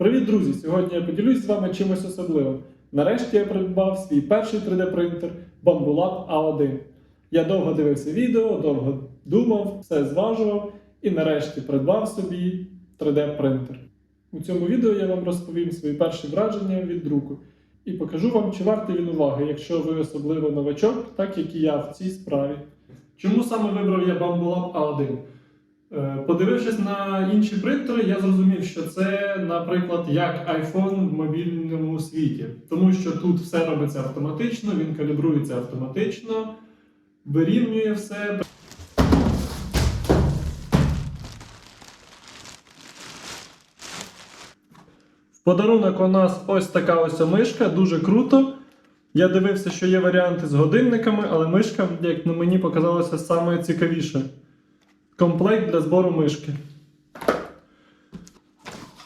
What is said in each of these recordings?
Привіт, друзі! Сьогодні я поділюсь з вами чимось особливим. Нарешті я придбав свій перший 3D-принтер Bambulab A1. Я довго дивився відео, довго думав, все зважував і нарешті придбав собі 3D-принтер. У цьому відео я вам розповім свої перші враження від друку і покажу вам, чи вартий він уваги, якщо ви особливо новачок, так як і я в цій справі. Чому саме вибрав я Bambulab A1? Е, Подивившись на інші принтери, я зрозумів, що це, наприклад, як iPhone в мобільному світі, тому що тут все робиться автоматично, він калібрується автоматично, вирівнює все. В подарунок у нас ось така ось мишка, дуже круто. Я дивився, що є варіанти з годинниками, але мишка, як на мені, показалася саме цікавіше. Комплект для збору мишки.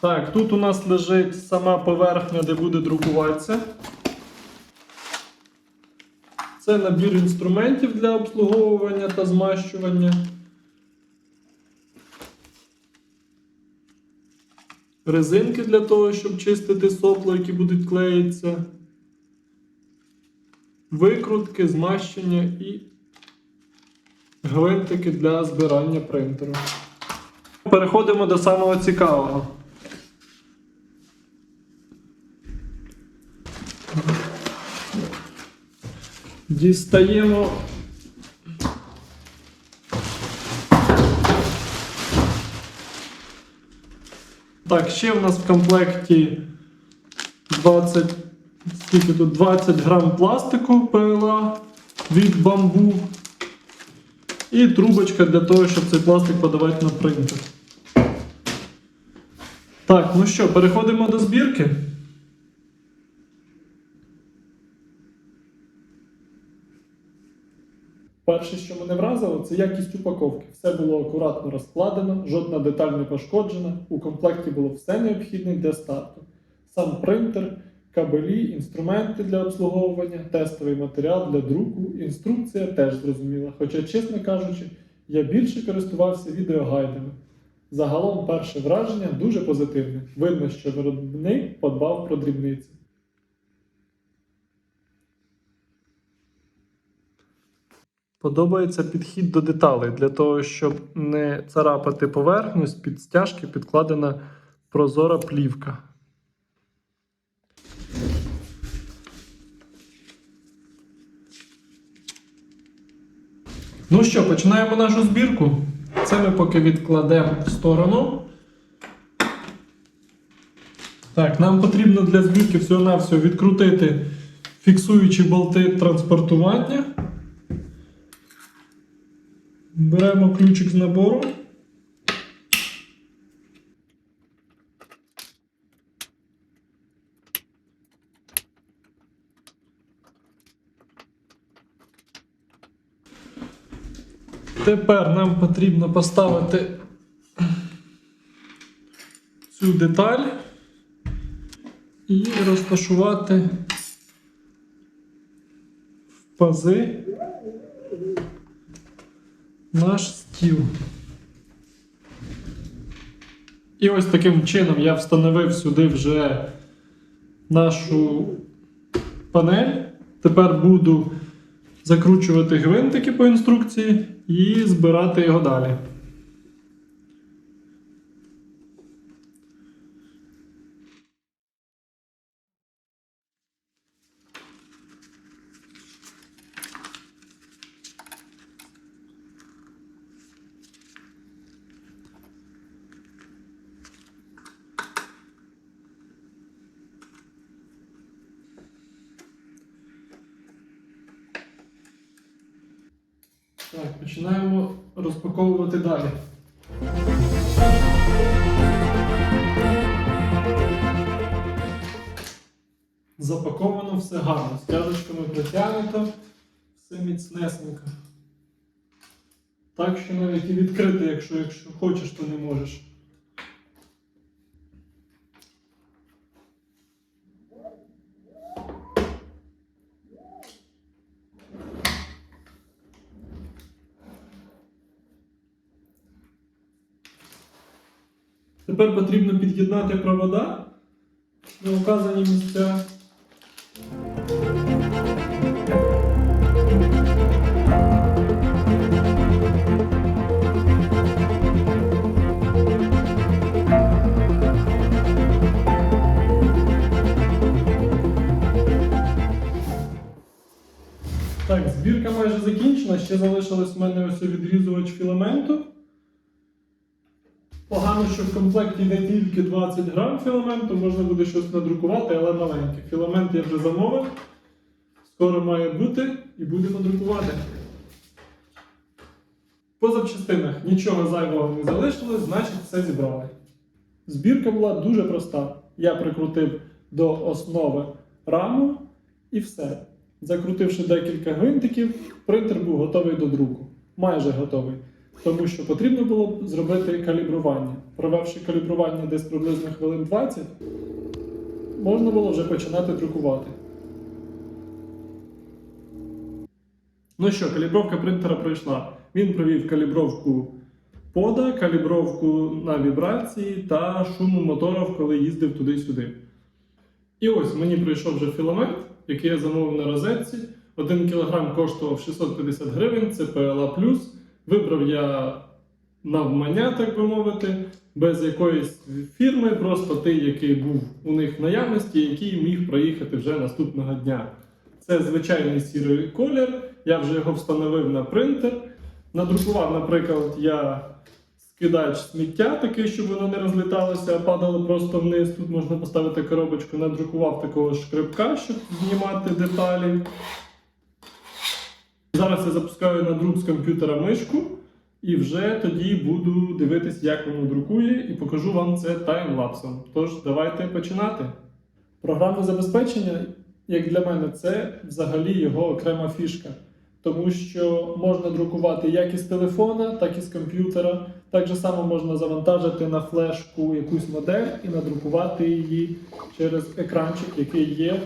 Так, тут у нас лежить сама поверхня, де буде друкуватися. Це набір інструментів для обслуговування та змащування. Резинки для того, щоб чистити сопло, які будуть клеїтися. Викрутки, змащення і гвинтики для збирання принтеру. Переходимо до самого цікавого. Дістаємо. Так, ще в нас в комплекті 20, скільки тут 20 грам пластику ПЛА від бамбу. І трубочка для того, щоб цей пластик подавати на принтер. Так, ну що, переходимо до збірки. Перше, що мене вразило, це якість упаковки. Все було акуратно розкладено, жодна деталь не пошкоджена. У комплекті було все необхідне для старту. Сам принтер, кабелі, інструменти для обслуговування, тестовий матеріал для друку, інструкція теж зрозуміла. Хоча, чесно кажучи, я більше користувався відеогайдами. Загалом перше враження дуже позитивне. Видно, що виробник подбав про дрібниці. Подобається підхід до деталей для того, щоб не царапати поверхню, з-під стяжки підкладена прозора плівка. Ну що, починаємо нашу збірку. Це ми поки відкладемо в сторону. Так, нам потрібно для збірки всього-навсього відкрутити фіксуючі болти транспортування. Беремо ключик з набору. Тепер нам потрібно поставити цю деталь і розташувати в пази наш стіл. І ось таким чином я встановив сюди вже нашу панель. Тепер буду закручувати гвинтики по інструкції і збирати його далі. Так, починаємо розпаковувати далі. Запаковано все гарно, стяжечками притягнуто, все міцнесенько. Так що навіть і відкрити, якщо, якщо хочеш, то не можеш. Тепер потрібно під'єднати провода на указані місця. Так, збірка майже закінчена. Ще залишилось в мене ось відрізувач філаменту. Погано, що в комплекті йде тільки 20 грам філаменту, можна буде щось надрукувати, але маленьке. Філамент я вже замовив. Скоро має бути і будемо друкувати. По запчастинах нічого зайвого не залишилось, значить все зібрали. Збірка була дуже проста. Я прикрутив до основи раму і все. Закрутивши декілька гвинтиків, принтер був готовий до друку. Майже готовий. Тому що потрібно було зробити калібрування. Провевши калібрування десь приблизно хвилин 20, можна було вже починати друкувати. Ну що, калібровка принтера пройшла. Він провів калібровку пода, калібровку на вібрації та шуму моторів, коли їздив туди-сюди. І ось мені прийшов вже філамент, який я замовив на розетці. 1 кг коштував 650 гривень, це PLA+. Вибрав я навмання, так би мовити, без якоїсь фірми, просто той, який був у них в наявності, який міг проїхати вже наступного дня. Це звичайний сірий колір, я вже його встановив на принтер. Надрукував, наприклад, я скидач сміття, такий, щоб воно не розліталося, а падало просто вниз. Тут можна поставити коробочку, надрукував такого шкребка, щоб знімати деталі. Зараз я запускаю на друк з комп'ютера мишку і вже тоді буду дивитися, як воно друкує, і покажу вам це таймлапсом. Тож, давайте починати. Програмне забезпечення, як для мене, це взагалі його окрема фішка. Тому що можна друкувати як із телефона, так і з комп'ютера. Так же само можна завантажити на флешку якусь модель і надрукувати її через екранчик, який є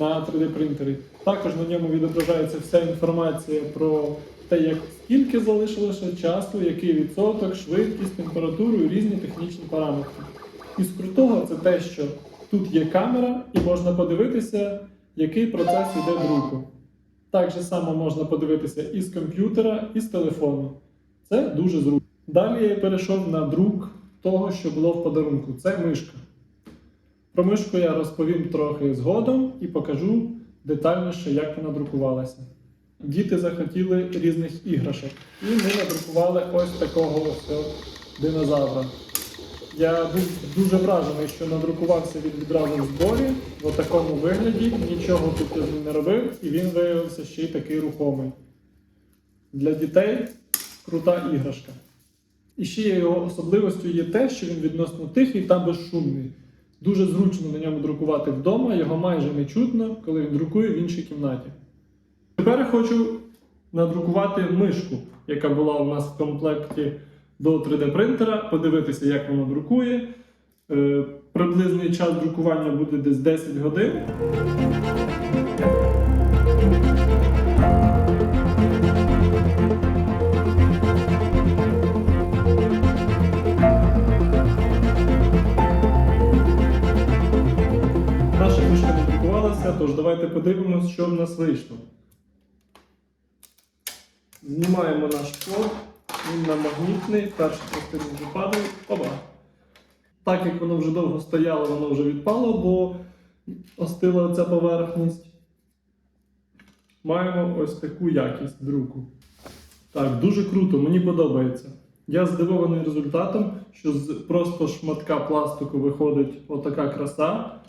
на 3D принтері. Також на ньому відображається вся інформація про те, як скільки залишилося часу, який відсоток, швидкість, температуру і різні технічні параметри. І з крутого це те, що тут є камера, і можна подивитися, який процес іде друку. Так же само можна подивитися і з комп'ютера, і з телефону. Це дуже зручно. Далі я перейшов на друк того, що було в подарунку. Це мишка. Про мишку я розповім трохи згодом і покажу детальніше, як вона друкувалася. Діти захотіли різних іграшок. І ми надрукували ось такого ось динозавра. Я був дуже вражений, що надрукувався він відразу в зборі в такому вигляді. Нічого тут не робив, і він виявився ще й такий рухомий. Для дітей крута іграшка. І ще його особливостю є те, що він відносно тихий та безшумний. Дуже зручно на ньому друкувати вдома, його майже не чутно, коли він друкує в іншій кімнаті. Тепер хочу надрукувати мишку, яка була у нас в комплекті до 3D принтера, подивитися, як воно друкує. Е, Приблизний час друкування буде десь 10 годин. Давайте подивимось, що в нас вийшло. Знімаємо наш плод, він на магнітний, перша частина вже падає. Оба. Так як воно вже довго стояло, воно вже відпало, бо остила ця поверхність. Маємо ось таку якість друку. Так, дуже круто, мені подобається. Я здивований результатом, що з просто шматка пластику виходить отака краса.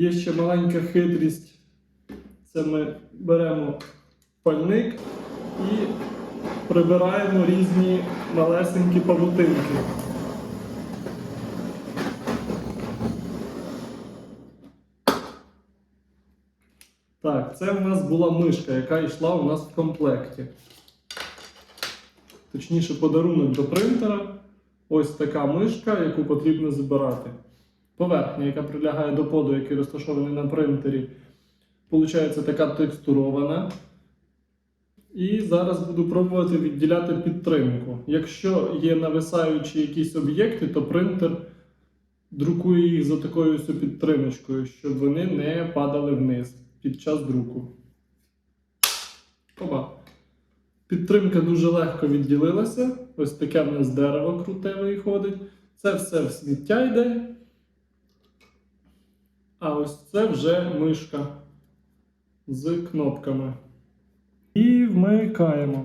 Є ще маленька хитрість. Це ми беремо пальник і прибираємо різні малесенькі павутинки. Так, це в нас була мишка, яка йшла у нас в комплекті. Точніше, подарунок до принтера. Ось така мишка, яку потрібно збирати. Поверхня, яка прилягає до поду, який розташований на принтері, виходить така текстурована. І зараз буду пробувати відділяти підтримку. Якщо є нависаючі якісь об'єкти, то принтер друкую їх за такою підтримочкою, щоб вони не падали вниз під час друку. Оба. Підтримка дуже легко відділилася. Ось таке в нас дерево круте виходить. Це все в сміття йде. А ось це вже мишка з кнопками. І вмикаємо.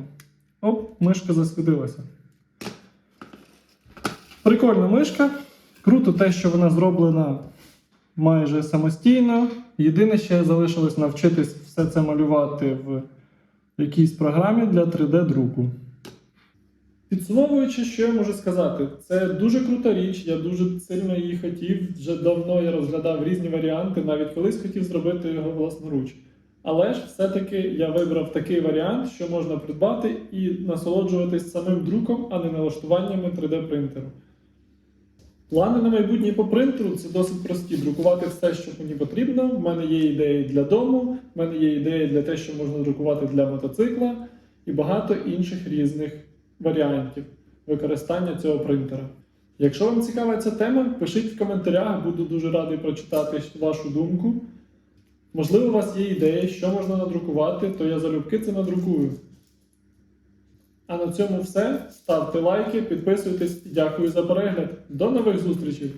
Оп, мишка засвітилася. Прикольна мишка. Круто те, що вона зроблена майже самостійно. Єдине, ще залишилось навчитись все це малювати в якійсь програмі для 3D-друку. Підсумовуючи, що я можу сказати, це дуже крута річ, я дуже сильно її хотів. Вже давно я розглядав різні варіанти, навіть колись хотів зробити його власноруч. Але ж все-таки я вибрав такий варіант, що можна придбати і насолоджуватись самим друком, а не налаштуваннями 3D-принтеру. Плани на майбутнє по принтеру це досить прості. Друкувати все, що мені потрібно. У мене є ідеї для дому, в мене є ідеї для те, що можна друкувати для мотоцикла, і багато інших різних варіантів використання цього принтера. Якщо вам цікава ця тема, пишіть в коментарях, буду дуже радий прочитати вашу думку. Можливо, у вас є ідеї, що можна надрукувати, то я залюбки це надрукую. А на цьому все. Ставте лайки, підписуйтесь і дякую за перегляд. До нових зустрічей!